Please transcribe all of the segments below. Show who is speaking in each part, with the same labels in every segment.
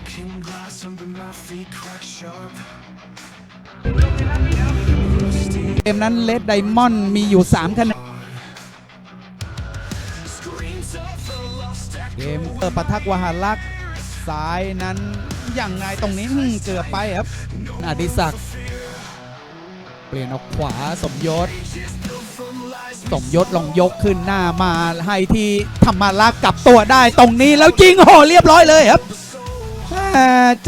Speaker 1: Broken glass under my feet crack sharp.
Speaker 2: เกมนั้นเลดไดมอนด์มีอยู่ 3 คะแนน
Speaker 1: Screams of the lost
Speaker 2: เกมเปิดปะทักวหาลักษ์ซ้ายนั้นอยังไงตรงนี้อืมเกือบไปครับ อดิศักดิ์เปลี่ยนออกขวาสมยศ สมยศลองยกขึ้นหน้ามาให้ที่ธรรมาลักษ์กลับตัวได้ตรงนี้แล้วจริงโหเรียบร้อยเลยครับ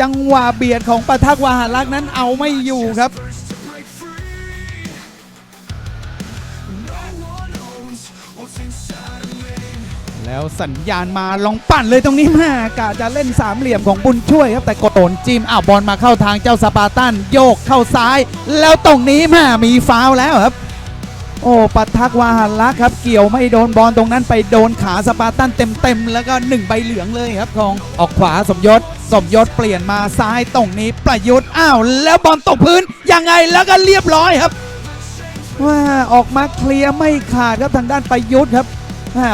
Speaker 2: จังหวะเบียดของปะทักวหาลักษ์นั้นเอาไม่อยู่ครับ แล้วสัญญาณมาลองปั่นเลยตรงนี้แม่กะจะเล่นสามเหลี่ยมของบุญช่วยครับแต่กดโดนจิมอ้าวบอลมาเข้าทางเจ้าสปาร์ตันโยกเข้าซ้าย แล้วตรงนี้แม่มีฟาวแล้วครับโอ้ปัทักวาหันลักษ์ครับเกี่ยวไม่โดนบอลตรงนั้นไปโดนขาสปาร์ตันเต็มๆแล้วก็หนึ่งใบเหลืองเลยครับของออกขวาสมยศ สมยศเปลี่ยนมาซ้ายตรงนี้ประยุทธ์อ้าว แล้วบอลตกพื้นยังไงแล้วก็เรียบร้อยครับ ว่าออกมาเคลียร์ไม่ขาดครับทางด้านประยุทธ์ครับ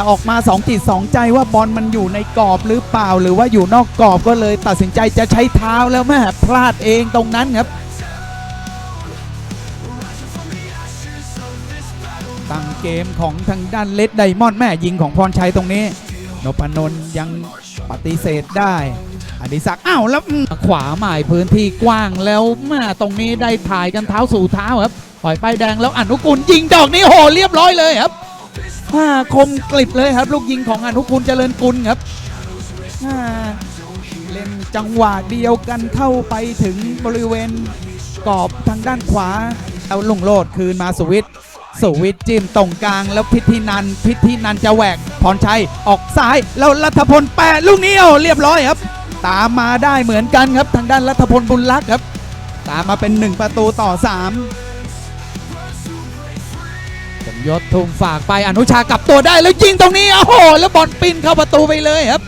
Speaker 2: ออกมา2องจิตสองใจว่าบอลมันอยู่ในกรอบหรือเปล่า หรือว่าอยู่นอกกรอบก็เลยตัดสินใจจะใช้เท้าแล้วแม่พลาดเองตรงนั้นครับตั้งเกมของทางด้านเลดไดมอนด์แม่ยิงของพรชัยตรงนี้นพนนท์ยังปฏิเสธได้ อดิศักดิ์อ้าวแล้วขวาหมายพื้นที่กว้างแล้วแม่ตรงนี้ได้ถ่ายกันเท้าสู่เท้าครับปล่อยไปายแดงแล้วอนุกุลยิงดอกนี้โหเรียบร้อยเลยครับอ่าคมกลิบเลยครับ ลูกยิงของอนุกุลเจริญกุลครับเล่นจังหวะเดียวกันเข้าไปถึงบริเวณกรอบทางด้านขวา เอาลุงโลดคืนมาสวิตสวิตจิ้มตรงกลางแล้วพิธีนันพิธีนันจะแหวกพรชัยออกซ้ายแล้วรัฐพลแปะลูกนี้โอ้เรียบร้อยครับ ตามมาได้เหมือนกันครับ ทางด้านรัฐพลบุญรักษ์ครับ ตามมาเป็น 1 ประตูต่อ 3 สมยศทุ่มฝากไปอนุชากลับตัวได้แล้วยิงตรงนี้โอ้โหแล้วบอลปิ้นเข้าประตูไปเลยครับ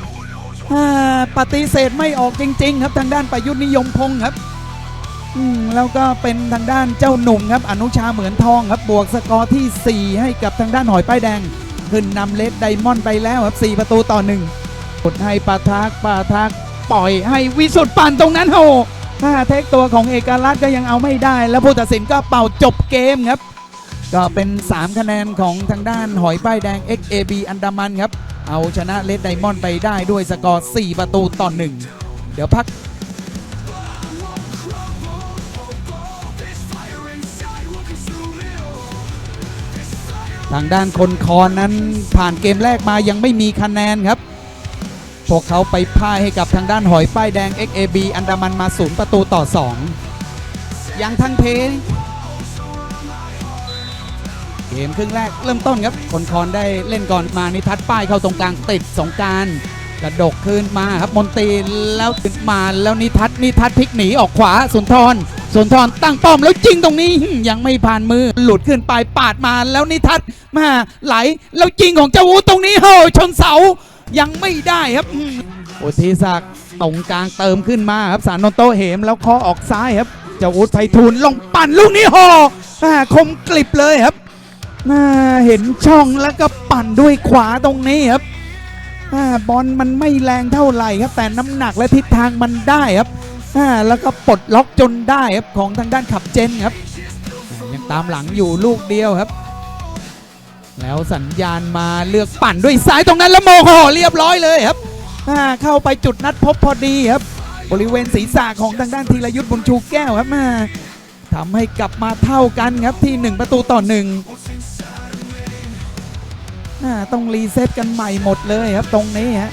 Speaker 2: ปฏิเสธไม่ออกจริง ๆ ครับทางด้านประยุทธ์นิยมพงศ์ครับแล้วก็เป็นทางด้านเจ้าหนุ่มครับอนุชาเหมือนทองครับบวกสกอร์ที่ 4 ให้กับทางด้านหอยป้ายแดง ขึ้นนำเลดไดมอนด์ไปแล้วครับ 4 ประตูต่อหนึ่งกดให้ปาทักปาทัก ปล่อยให้วิสุทธ์ปั่นตรงนั้นโหถ้าเทคตัวของเอกลักษณ์ก็ยังเอาไม่ได้ แล้วผู้ตัดสินก็เป่าจบเกมครับ ก็เป็น 3 คะแนนของทางด้านหอยป้ายแดง XAB อันดามันครับ เอาชนะเลดไดมอนด์ไปได้ด้วยสกอร์ 4 ประตูต่อหนึ่งเดี๋ยวพักทางด้านคนคอนนั้นผ่านเกมแรกมายังไม่มีคะแนนครับ พวกเขาไปพ่ายให้กับทางด้านหอยป้ายแดง XAB อันดามันมาศูนย์ประตูต่อ 2 ยังทันเพเกมครึ่งแรกเริ่มต้นครับคนคอนได้เล่นก่อนมานิทัศป้ายเข้าตรงกลางติดสงการกระดกคืนมาครับมนตรีแล้วมาแล้วนิทัศน์นิทัศพลิกหนีออกขวาสุนทรสุนทรตั้งป้อมแล้วจริงตรงนี้ยังไม่ผ่านมือหลุดขึ้นไปปาดมาแล้วนิทัศมาไหลแล้วจริงของเจ้าวูตรงนี้โหชนเสา ยังไม่ได้ครับอืมอุทิศักดิ์ตรงกลางเติมขึ้นมาครับสารนนโตเหมแล้วเคอออกซ้ายครับเจ้าวุฒิไพฑูรย์ลงปั่นลูกนี้โหอ่าคมกลิบเลยครับน่าเห็นช่องแล้วก็ปั่นด้วยขวาตรงนี้ครับอาบอลมันไม่แรงเท่าไหร่ครับ แต่น้ำหนักและทิศทางมันได้ครับอ่าแล้วก็ปลดล็อกจนได้ครับของทางด้านขับเจนครับอ่ายังตามหลังอยู่ลูกเดียวครับ แล้วสัญญาณมาเลือกปั่นด้วยซ้ายตรงนั้นแล้วโมโหเรียบร้อยเลยครับอ่าเข้าไปจุดนัดพบพอดีครับ บริเวณศีรษะของทางด้านธีรยุทธ์บุญชูแก้วครับมาทำให้กลับมาเท่ากันครับที่ 1 ประตูต่อหนึ่งน่าต้องรีเซ็ตกันใหม่หมดเลยครับตรงนี้ฮะ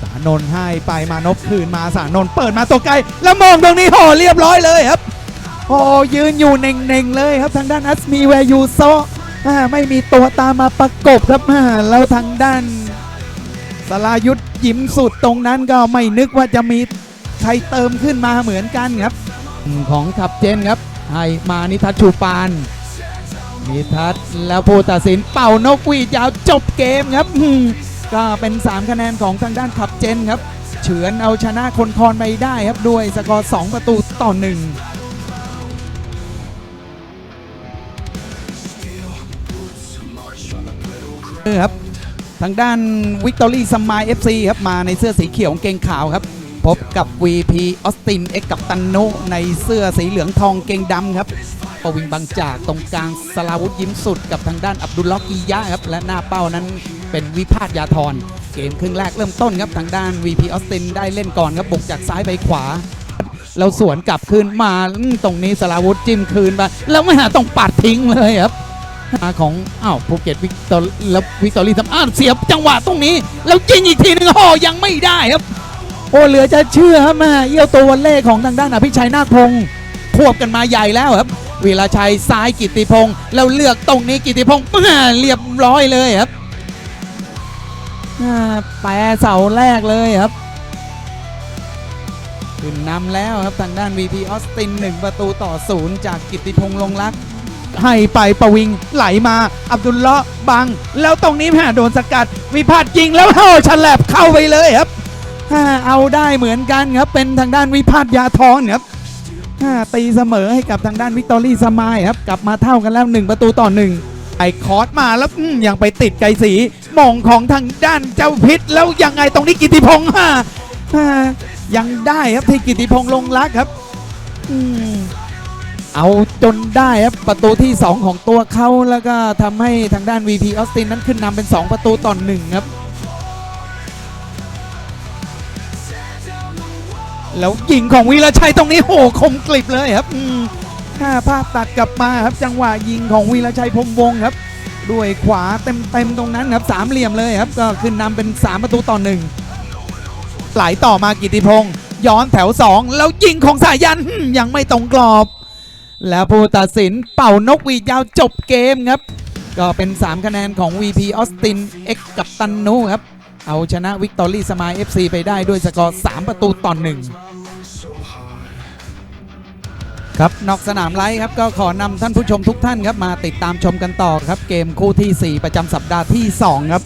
Speaker 2: สานนท์ให้ไปมานพคืนมาสานนท์เปิดมาตัวไกลแล้วมองตรงนี้โหเรียบร้อยเลยครับ โอ้ยืนอยู่เน่งๆเลยครับทางด้านอัสมีแวร์ยูโซไม่มีตัวตามมาประกบครับแล้วทางด้านสลายุทธยิ้มสุดตรงนั้นก็ไม่นึกว่าจะมีใครเติมขึ้นมาเหมือนกันครับ ของขับเจนครับให้มานิทัศชูปานนิทัศแล้วผู้ตัดสินเป่านกวีดยาวจบเกมครับก็เป็น 3 คะแนนของทางด้านขับเจนครับ เฉือนเอาชนะคนคอนไปได้ครับด้วยสกอร์ 2 ประตูต่อ 1 ครับทางด้านวิกตอรี่สมายเอฟซีครับมาในเสื้อสีเขียวกางเกงขาวครับ พบกับ VP ออสตินเอ็กกับตันโนในเสื้อสีเหลืองทองเกงดำครับปวิงบางจากตรงกลางสลาวุธยิ้มสุดกับทางด้านอับดุลล็อกียะครับและหน้าเป้านั้นเป็นวิพาทยาธรเกมครึ่งแรกเริ่มต้นครับทางด้าน VP ออสตินได้เล่นก่อนครับบุกจากซ้ายไปขวา เราสวนกลับคืนมาตรงนี้สลาวุธจิ้มคืนไปแล้วไม่หาต้องปัดทิ้งเลยครับ ของอ้าวภูเก็ตวิกตอรแล้ววิกตอรี่ทำอ้าวเสียบจังหวะตรงนี้ แล้วยิงอีกทีหนึงโอ้ยังไม่ได้ครับ โอ้เหลือจะเชื่อครับม่เอี้ยวตัววันเล่ของทางด้านอภิชัยนาคพงศ์ควบกันมาใหญ่แล้วครับวีรชัยซ้ายกิติพงศ์แล้วเลือกตรงนี้กิติพงศ์ม่เรียบร้อยเลยครับอ่าแปรเสาแรกเลยครับขึ้นนำแล้วครับทางด้าน VP ออสติน 1 ประตูต่อศูนย์จากกิตติพงศ์ลงรัก ให้ไปประวิงไหลมา อับดุลเลาะบัง แล้วตรงนี้แม่โดนสกัด วิพาทยิงแล้วโอ้าฉลับเข้าไปเลยครับอ่าเอาได้เหมือนกันครับ เป็นทางด้านวิพาทยาทองครับอ่าตีเสมอให้กับทางด้านวิกตอรี่สมายครับ กลับมาเท่ากันแล้ว 1 ประตูต่อหนึ่งไอคอร์สมาแล้วยังไปติดไกสีมองของทางด้านเจ้าพิษ แล้วยังไงตรงนี้กิติพงศ์ฮ่าฮ่ายังได้ครับที่กิติพงศ์ลงรักครับอื เอาจนได้ครับประตูที่ 2 ของตัวเขาแล้วก็ทำให้ทางด้าน VP ออสตินนั้นขึ้นนำเป็น 2 ประตูต่อหนึ่งครับ แล้วยิงของวีรชัยตรงนี้โหคมกลิบเลยครับถ้าภาพตัดกลับมาครับจังหวะยิงของวีรชัยพรมวงครับ ด้วยขวาเต็มๆตรงนั้นครับสามเหลี่ยมเลยครับ ก็ขึ้นนำเป็น 3 ประตูต่อหนึ่งไหลต่อมากิติพงศ์ย้อนแถว 2 แล้วยิงของสายันยังไม่ตรงกรอบ แล้วผู้ตัดสินเป่านกหวีดยาวจบเกมครับ ก็เป็น 3 คะแนนของ VP ออสติน X กับตันนูครับ เอาชนะวิกตอรี่สมาย FC ไปได้ด้วยสกอร์ 3 ประตูต่อหนึ่งครับ นอกสนามไลฟ์ครับก็ขอนำท่านผู้ชมทุกท่านครับ มาติดตามชมกันต่อครับ เกมคู่ที่ 4 ประจำสัปดาห์ที่ 2 ครับ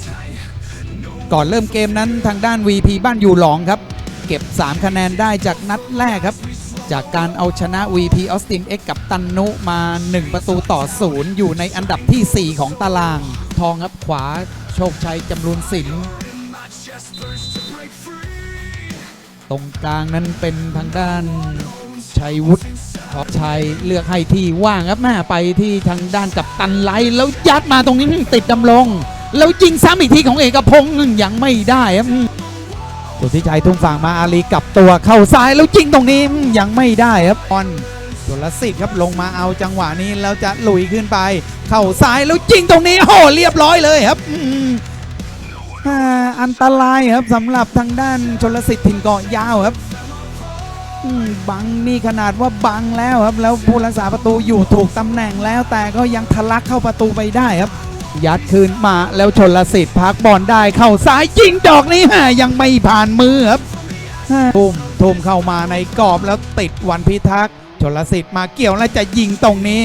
Speaker 2: ก่อนเริ่มเกมนั้นทางด้าน VP บ้านอยู่หลองครับ เก็บ 3 คะแนนได้จากนัดแรกครับ จากการเอาชนะ VP ออสติน X กับตันนุมา 1 ประตูต่อศูนย์อยู่ในอันดับที่ 4 ของตาราง ทองครับขวาโชคชัยจำรูนศิลป์ตรงกลางนั้นเป็นทางด้านชัยวุฒิขอบชัยเลือกให้ที่ว่างครับแม่ไปที่ทางด้านกับตันไลแล้วยัดมาตรงนี้ติดดำลง แล้วยิงซ้ำอีกทีของเอกพงศ์ยังไม่ได้ครับ สุทธิชัยทุ่งฝั่งมาอาลีกลับตัวเข้าซ้ายแล้วยิงตรงนี้ยังไม่ได้ครับบอลชลสิทธิ์ครับลงมาเอาจังหวะนี้แล้วจะลุยขึ้นไป เข้าซ้ายแล้วยิงตรงนี้โอ้โหเรียบร้อยเลยครับอันตรายครับสำหรับทางด้านชนลสิทธิ์ถิ่นเกาะยาวครับบังนี่ขนาดว่าบังแล้วครับ แล้วผู้รักษาประตูอยู่ถูกตำแหน่งแล้วแต่ก็ยังทะลักเข้าประตูไปได้ครับ ยัดคืนมาแล้วชนลสิทธิ์พักบอลได้เข้าซ้ายยิงดอกนี้แม่ยังไม่ผ่านมือครับทุ่มทุ่มเข้ามาในกรอบแล้วติดวันพิทักษ์ชนลสิทธิ์มาเกี่ยวแล้วจะยิงตรงนี้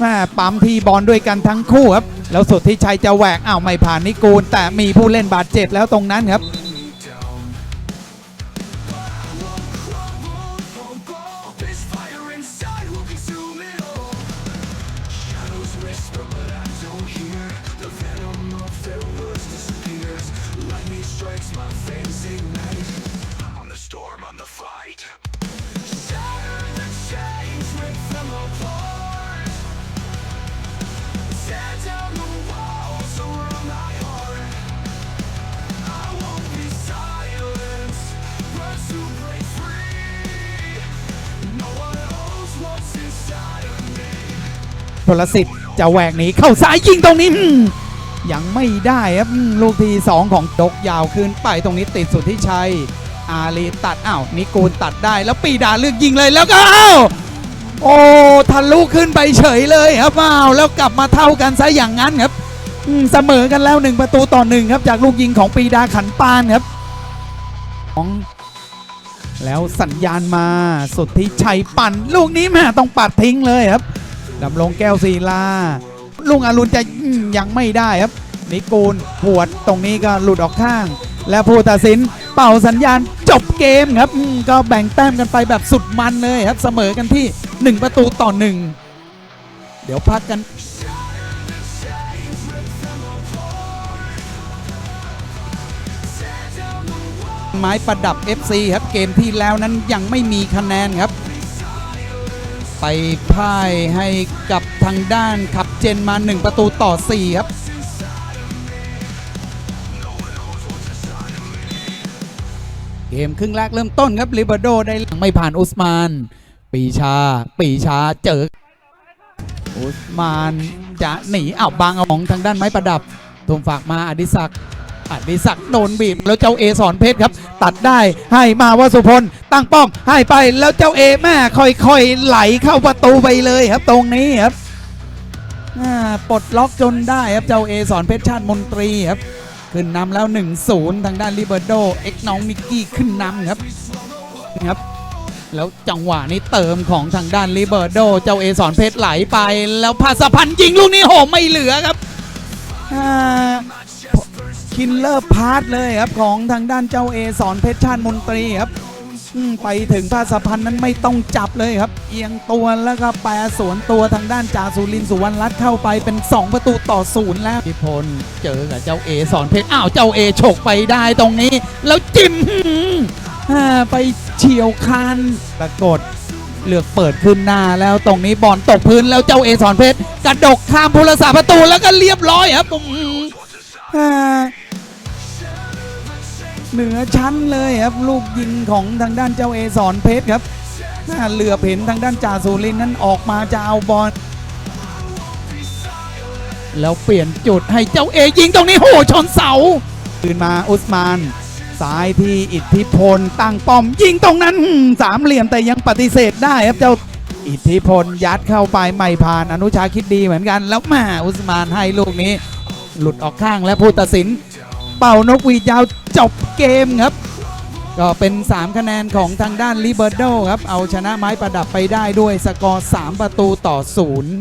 Speaker 2: แม่ปั๊มทีบอลด้วยกันทั้งคู่ครับ แล้วสุดที่ชัยจะแหวกอ้าวไม่ผ่านนิกูล แต่มีผู้เล่นบาดเจ็บแล้วตรงนั้นครับ ลสิทธิ์จะแหวกหนีเข้าซ้ายยิงตรงนี้ยังไม่ได้ครับลูกที่2ของดกยาวขึ้นไปตรงนี้ติดสุดที่ชัย อาลีตัดอ้าวนิกูลตัดได้แล้วปีดาเลือกยิงเลยแล้วก็อ้าวโอ้ทะลุขึ้นไปเฉยเลยครับอ้าวแล้วกลับมาเท่ากันซะอย่างนั้นครับเสมอกันแล้ว 1 ประตูต่อหนึ่งครับจากลูกยิงของปีดาขันปานครับของแล้วสัญญาณมาสุดที่ชัยปั่นลูกนี้แม่ต้องปัดทิ้งเลยครับ ดำรงแก้วศิลาลุงอรุณจะยังไม่ได้ครับนิกูลหวดตรงนี้ก็หลุดออกข้าง และผู้ตัดสินเป่าสัญญาณจบเกมครับก็แบ่งแต้มกันไปแบบสุดมันเลยครับเสมอกันที่ 1 ประตูต่อ 1 เดี๋ยวพักกันไม้ประดับ FC ครับเกมที่แล้วนั้นยังไม่มีคะแนนครับ ไปพ่ายให้กับทางด้านขับเจนมา 1 ประตูต่อ 4 ครับ เกมครึ่งแรกเริ่มต้นครับลิเบโดได้ไม่ผ่านอุสมาน ปีชา ปีชาเจอ อุสมานจะหนีอ้าวบางเอาของทางด้านไม้ประดับทุ่มฝากมาอดิศักดิ์ อดิศักดิ์โดนบีบ แล้วเจ้าเอสอนเพชรครับ ตัดได้ให้มาวสุพล ตั้งป้อมให้ไปแล้วเจ้าเอแม่ค่อยๆไหลเข้าประตูไปเลยครับ ตรงนี้ครับปลดล็อกจนได้ครับเจ้าเอสอนเพชรชาติมนตรีครับขึ้นนำแล้ว 1-0 ทางด้านลิเบอร์โดเอ็กน้องมิกกี้ขึ้นนำครับนะครับ แล้วจังหวะนี้เติมของทางด้านลิเบอร์โด เจ้าเอสอนเพชรไหลไป แล้วภาสพันธ์ยิงลูกนี้โหไม่เหลือครับ คินเลอร์พาร์ทเลยครับของทางด้านเจ้าเอสอนเพชรชาติมนตรีครับอืมไปถึงภาสพันธ์นั้นไม่ต้องจับเลยครับ เอียงตัวแล้วก็แปรสวนตัวทางด้านจาสุรินทร์สุวรรณรัตน์เข้าไปเป็น 2 ประตูต่อศูนย์แล้วพิพลเจอกับเจ้าเอสอนเพชรอ้าวเจ้าเอฉกไปได้ตรงนี้ แล้วจิ้มหืมอ่าไปเฉียวคานปรากฏเลือกเปิดขึ้นหน้าแล้วตรงนี้บอลตกพื้นแล้วเจ้าเอสอนเพชรกระดกข้ามผู้รักษาประตูแล้วก็เรียบร้อยครับอืมอ่า เหนือชั้นเลยครับ ลูกยิงของทางด้านเจ้าเอสอนเพชรครับเหลือเห็นทางด้านจ่าสุรินนั้นออกมาจะเอาบอลแล้วเปลี่ยนจุดให้เจ้าเอยิงตรงนี้โหชนเสาคืนมาอุสมานซ้ายที่อิทธิพลตั้งป้อมยิงตรงนั้นสามเหลี่ยมแต่ยังปฏิเสธได้ครับเจ้าอิทธิพลยัดเข้าไปไม่ผ่านอนุชาคิดดีเหมือนกัน แล้วมาอุสมานให้ลูกนี้ หลุดออกข้างและผู้ตัดสิน เป่านกหวีดยาวจบเกมครับ ก็เป็น 3 คะแนนของทางด้านลิเบอร์โดครับ เอาชนะไม้ประดับไปได้ด้วยสกอร์ 3 ประตูต่อศูนย์